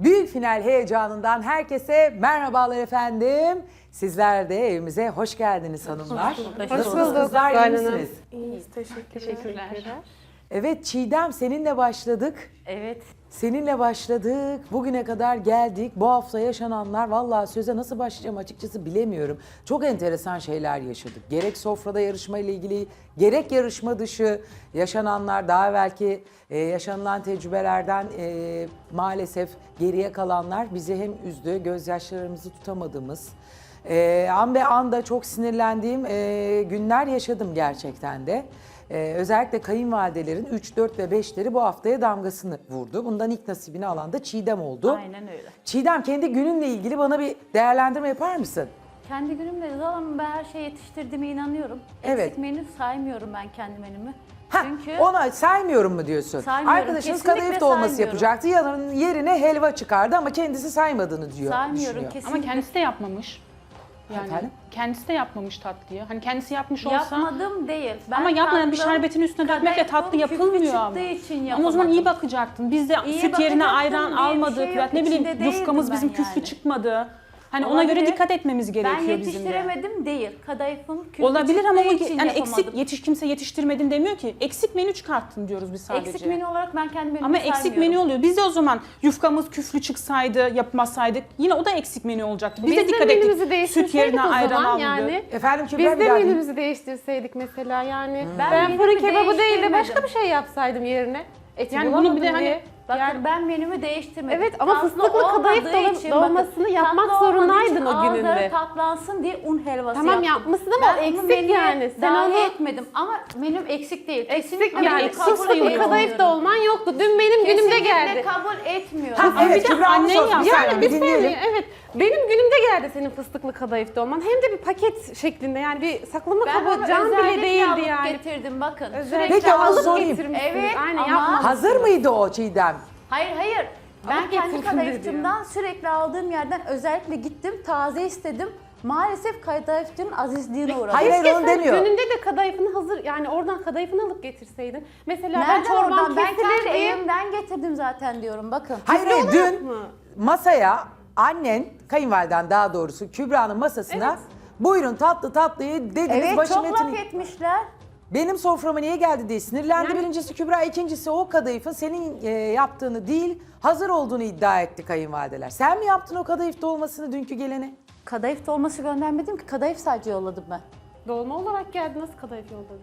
Büyük final heyecanından herkese merhabalar efendim. Sizler de evimize hoş geldiniz hanımlar. Nasılsınız bulduk. kızlar, iyi misiniz? İyiyiz, teşekkürler. Teşekkürler. Evet Çiğdem seninle başladık. Evet. Seninle başladık. Bugüne kadar geldik. Bu hafta yaşananlar vallahi söze nasıl başlayacağım açıkçası bilemiyorum. Çok enteresan şeyler yaşadık. Gerek sofrada yarışma ile ilgili, gerek yarışma dışı yaşananlar, daha belki yaşanılan tecrübelerden e, maalesef geriye kalanlar bizi hem üzdü, gözyaşlarımızı tutamadığımız, e, an be anda çok sinirlendiğim e, günler yaşadım gerçekten de. Ee, özellikle kayınvalidelerin 3, 4 ve 5'leri bu haftaya damgasını vurdu. Bundan ilk nasibini alan da Çiğdem oldu. Aynen öyle. Çiğdem kendi gününle ilgili bana bir değerlendirme yapar mısın? Kendi günümde zaman ben her şeyi yetiştirdiğime inanıyorum. Evet. Eksik menü saymıyorum ben kendi menümü. Heh, Çünkü ona saymıyorum mu diyorsun? Saymıyorum, Arkadaşınız kesinlikle kadayıf dolması saymıyorum. yapacaktı. Yarın yerine helva çıkardı ama kendisi saymadığını diyor. saymıyorum düşünüyor. kesinlikle. Ama kendisi de yapmamış. Yani Efendim? kendisi de yapmamış tatlıyı. Hani kendisi yapmış olsa Yapmadım değil. Ben ama yapmadan bir tatlım, şerbetin üstüne dökmekle tatlı küflü yapılmıyor ama. çıktığı için Ama o yapamadım. zaman iyi bakacaktın. Biz de İyi süt yerine bakacaktım ayran diye bir almadık. şey yok. ne bileyim İçinde yufkamız değildim bizim ben küflü yani. çıkmadı. Hani ona göre Olabilir. dikkat etmemiz Ben gerekiyor bizim de. yetiştiremedim değil. Kadayıfım küflü Olabilir ama bu için yani eksik yetiş kimse yetiştirmedin demiyor ki. Eksik menü çıkarttın diyoruz biz sadece. Eksik menü olarak ben kendi menümü Ama eksik menü oluyor. Biz de o zaman yufkamız küflü çıksaydı, yapmasaydık yine o da eksik menü olacaktı. Biz, Biz de de dikkat ettik. Süt yerine o ayran zaman alındı. yani. Efendim Kübra Biz de menümüzü değiştirseydik mesela yani. Ben Ben, menümü fırın kebabı değil de başka bir şey yapsaydım yerine. Eti Yani bunu bir de hani-. Bakın Yani- ben menümü değiştirmedim. Evet, ama Tatlı fıstıklı kadayıf dolmasını bakın, yapmak zorundaydın o gününde. ağızları tatlansın diye un helvası Tamam, yaptım. yapmışsın ama ben eksik yani. Sen onu- etmedim ama menüm eksik değil. Eksik Kesinlikle yani. Fıstıklı kadayıf da olman yoktu. Dün benim günümde Kesinlikle geldi. kabul etmiyorum. Ha, evet bir de Kübra annen anne yaptı. Yani saniye evet. Benim günümde geldi senin fıstıklı kadayıfta olman. Hem de bir paket şeklinde yani bir saklama ben kabı cam bile değildi alıp yani. getirdim bakın. Özellikle Peki, ama alıp sorayım. Evet, Aynen ama-. Hazır mıydı o Çiğdem? Hayır hayır. Ben kendi getirdim kadayıfçımdan sürekli aldığım yerden özellikle gittim taze istedim. Maalesef kadayıfçının azizliğine uğradım. Hayır, Keşke onu sen demiyor. Gününde de kadayıfını hazır yani oradan kadayıfını alıp getirseydin. Mesela ben Nereden çorbam oradan? Ben kesilir kendi evimden getirdim zaten diyorum bakın. Hayır hayır dün mı? masaya annen, kayınvaliden daha doğrusu Kübra'nın masasına buyurun tatlı tatlıyı dediniz Evet başım çok laf etini. etmişler. Benim soframa niye geldi diye sinirlendi. Yani- Birincisi Kübra, ikincisi o kadayıfın senin e, yaptığını değil, hazır olduğunu iddia etti kayınvalideler. Sen mi yaptın o kadayıf dolmasını dünkü gelene? Kadayıf dolması göndermedim ki kadayıf sadece yolladım ben. Dolma olarak geldi nasıl kadayıf yolladın?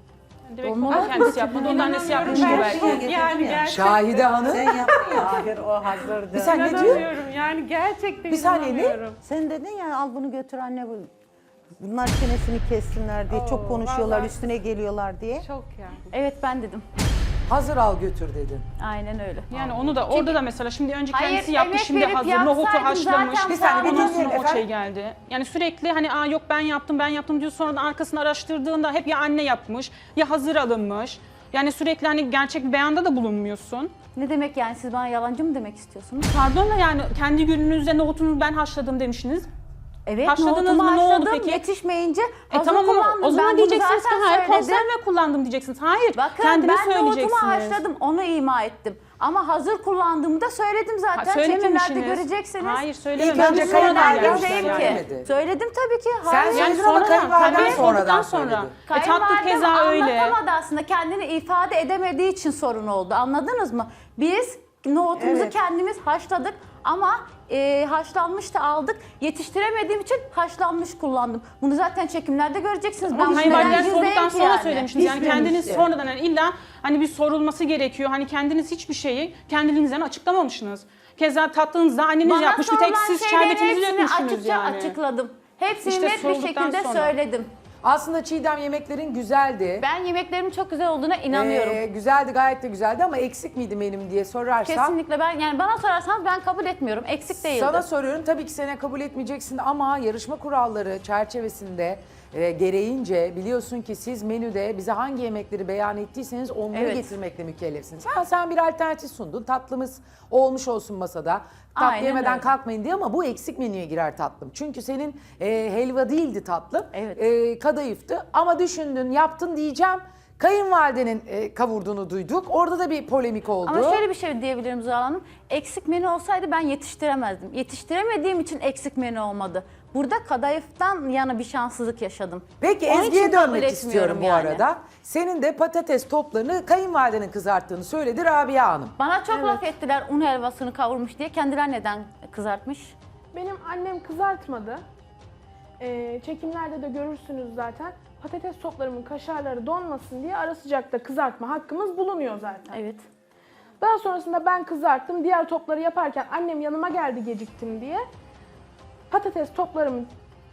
Direkt Olmadı. onu kendisi yapmadı. Onun annesi yapmış gibi belki. Yani gerçekten. Şahide Hanım. Sen yaptın ya. Hayır o hazırdı. Bir saniye ne diyor? Yani gerçekten Bir saniye, ne? Sen dedin ya al bunu götür anne bu. Bunlar çenesini kessinler diye çok Oo, konuşuyorlar, vallahi. üstüne geliyorlar diye. Çok yani. Evet ben dedim. Hazır al götür dedin. Aynen öyle. Yani onu da orada da mesela şimdi önce Hayır, kendisi yapmış emek şimdi verip hazır nohutu yapsaydım haşlamış. zaten Bir saniye, bir Ondan dinleyelim sonra o efendim. şey geldi. Yani sürekli hani Aa, yok ben yaptım ben yaptım diyor sonra da arkasını araştırdığında hep ya anne yapmış ya hazır alınmış. Yani sürekli hani gerçek bir beyanda da bulunmuyorsun. Ne demek yani siz bana yalancı mı demek istiyorsunuz? Pardon da yani kendi gününüzde nohutunu ben haşladım demişsiniz. Evet Haşladınız mı? Ne oldu haşladım, peki? Yetişmeyince E hazır tamam ama kullandım. o zaman Ben bunu diyeceksiniz ki zaten hayır söyledim. konserve kullandım diyeceksiniz. Hayır Bakın kendiniz ben nohutumu söyleyeceksiniz. haşladım, onu ima ettim. Ama hazır kullandığımı da söyledim Ha, zaten. Çekimlerde söylememişsiniz. göreceksiniz. Hayır İlk söylememişsiniz. önce Sonradan kayınvaliden gelmişler değil yani. ki. Söyledim. Söyledim tabii ki. Sen Hayır. söyledin ama kayınvaliden tabii, sonradan olduktan söyledi. sonra. E tatlı Kayınvalidem keza öyle. anlatamadı aslında. Kendini ifade edemediği için sorun oldu. Anladınız mı? Biz nohutumuzu Evet. kendimiz haşladık ama e, haşlanmış da aldık. Yetiştiremediğim için haşlanmış kullandım. Bunu zaten çekimlerde göreceksiniz. Ben Hayır neden ben sorduktan sonra yani? söylemiştiniz. Yani kendiniz yani. sonradan yani illa hani bir sorulması gerekiyor. Hani kendiniz hiçbir şeyi kendinizden açıklamamışsınız. Keza tatlınızda anneniz Bana yapmış bir tek sorulan siz şeylerin şerbetinizi hepsini dökmüşsünüz açıkça yani. açıkladım. Hepsini İşte net bir sorduktan şekilde sonra. söyledim. Aslında Çiğdem yemeklerin güzeldi. Ben yemeklerimin çok güzel olduğuna inanıyorum. Ee, güzeldi gayet de güzeldi ama eksik miydi benim diye sorarsam. Kesinlikle ben yani bana sorarsanız ben kabul etmiyorum. Eksik değildi. Sana soruyorum tabii ki sene kabul etmeyeceksin ama yarışma kuralları çerçevesinde e, gereğince biliyorsun ki siz menüde bize hangi yemekleri beyan ettiyseniz onları Evet. getirmekle mükellefsiniz. Ha, sen bir alternatif sundun tatlımız olmuş olsun masada. Tatlı Aynen yemeden öyle. kalkmayın diye ama bu eksik menüye girer tatlım. Çünkü senin e, helva değildi tatlım. Evet. E, kadayıftı ama düşündün yaptın diyeceğim. Kayınvalidenin e, kavurduğunu duyduk. Orada da bir polemik oldu. Ama şöyle bir şey diyebilirim Zuhal Hanım. Eksik menü olsaydı ben yetiştiremezdim. Yetiştiremediğim için eksik menü olmadı. Burada kadayıftan yana bir şanssızlık yaşadım. Peki Onun Ezgi'ye için kabul dönmek etmiyorum istiyorum bu yani. arada. Senin de patates toplarını kayınvalidenin kızarttığını söyledi Rabia Hanım. Bana çok laf ettiler un helvasını kavurmuş diye. Kendiler neden kızartmış? Benim annem kızartmadı. Ee, çekimlerde de görürsünüz zaten. Patates toplarımın kaşarları donmasın diye ara sıcakta kızartma hakkımız bulunuyor zaten. Evet. Daha sonrasında ben kızarttım. Diğer topları yaparken annem yanıma geldi geciktim diye. Patates toplarımı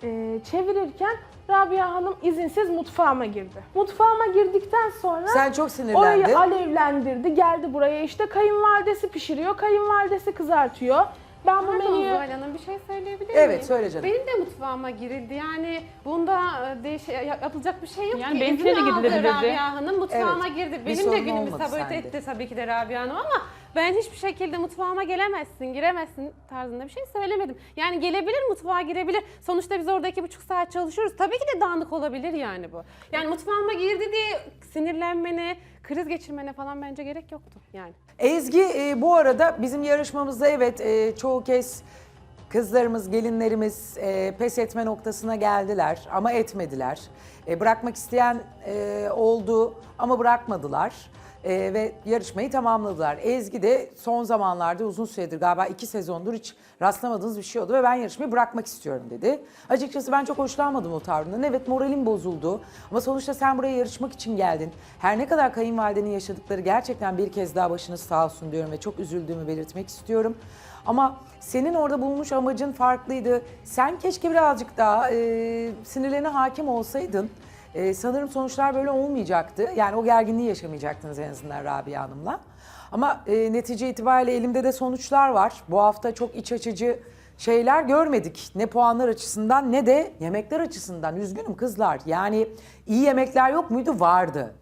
e, çevirirken Rabia Hanım izinsiz mutfağıma girdi. Mutfağıma girdikten sonra Sen çok sinirlendin. orayı alevlendirdi. Geldi buraya işte kayınvalidesi pişiriyor, kayınvalidesi kızartıyor. Ben bu Pardon menüyü Zuhal Hanım bir şey söyleyebilir Evet, miyim? söyle canım. Benim de mutfağıma girildi. Yani bunda e, değiş yapılacak bir şey yok Yani ki. benimkine İzin de aldı gidilebilirdi. Rabia Hanım mutfağıma Evet, girdi. Benim de sorun günümü olmadı sabote sende. etti tabii ki de Rabia Hanım ama ben hiçbir şekilde mutfağıma gelemezsin, giremezsin tarzında bir şey söylemedim. Yani gelebilir, mutfağa girebilir. Sonuçta biz orada iki buçuk saat çalışıyoruz. Tabii ki de dağınık olabilir yani bu. Yani mutfağıma girdi diye sinirlenmene, kriz geçirmene falan bence gerek yoktu yani. Ezgi e, bu arada bizim yarışmamızda evet e, çoğu kez kızlarımız, gelinlerimiz e, pes etme noktasına geldiler ama etmediler. E, bırakmak isteyen e, oldu ama bırakmadılar. E, ve yarışmayı tamamladılar. Ezgi de son zamanlarda uzun süredir galiba iki sezondur hiç rastlamadığınız bir şey oldu ve ben yarışmayı bırakmak istiyorum dedi. Açıkçası ben çok hoşlanmadım o tavrından. Evet moralim bozuldu ama sonuçta sen buraya yarışmak için geldin. Her ne kadar kayınvalidenin yaşadıkları gerçekten bir kez daha başınız sağ olsun diyorum ve çok üzüldüğümü belirtmek istiyorum. Ama senin orada bulmuş amacın farklıydı. Sen keşke birazcık daha e, sinirlerine hakim olsaydın. E, sanırım sonuçlar böyle olmayacaktı. Yani o gerginliği yaşamayacaktınız en azından Rabia Hanım'la. Ama e, netice itibariyle elimde de sonuçlar var. Bu hafta çok iç açıcı şeyler görmedik. Ne puanlar açısından ne de yemekler açısından. Üzgünüm kızlar. Yani iyi yemekler yok muydu? Vardı.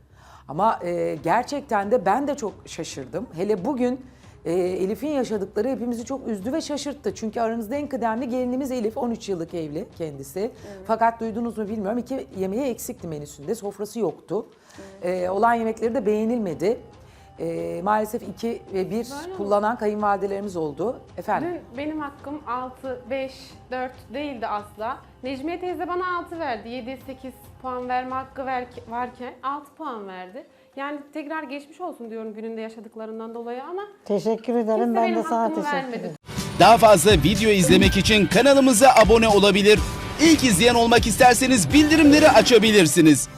Ama e, gerçekten de ben de çok şaşırdım. Hele bugün e, Elif'in yaşadıkları hepimizi çok üzdü ve şaşırttı. Çünkü aranızda en kıdemli gelinimiz Elif. 13 yıllık evli kendisi. Fakat duydunuz mu bilmiyorum. iki yemeği eksikti menüsünde. Sofrası yoktu. E, olan yemekleri de beğenilmedi. E, maalesef 2 ve 1 kullanan kayınvalidelerimiz oldu. Efendim? Dün benim hakkım 6, 5, 4 değildi asla. Necmiye teyze bana 6 verdi. 7, 8 puan verme hakkı ver, varken 6 puan verdi. Yani tekrar geçmiş olsun diyorum gününde yaşadıklarından dolayı ama Teşekkür ederim. kimse ben benim de sana hakkımı teşekkür vermedi. ederim. Daha fazla video izlemek için kanalımıza abone olabilir. İlk izleyen olmak isterseniz bildirimleri açabilirsiniz.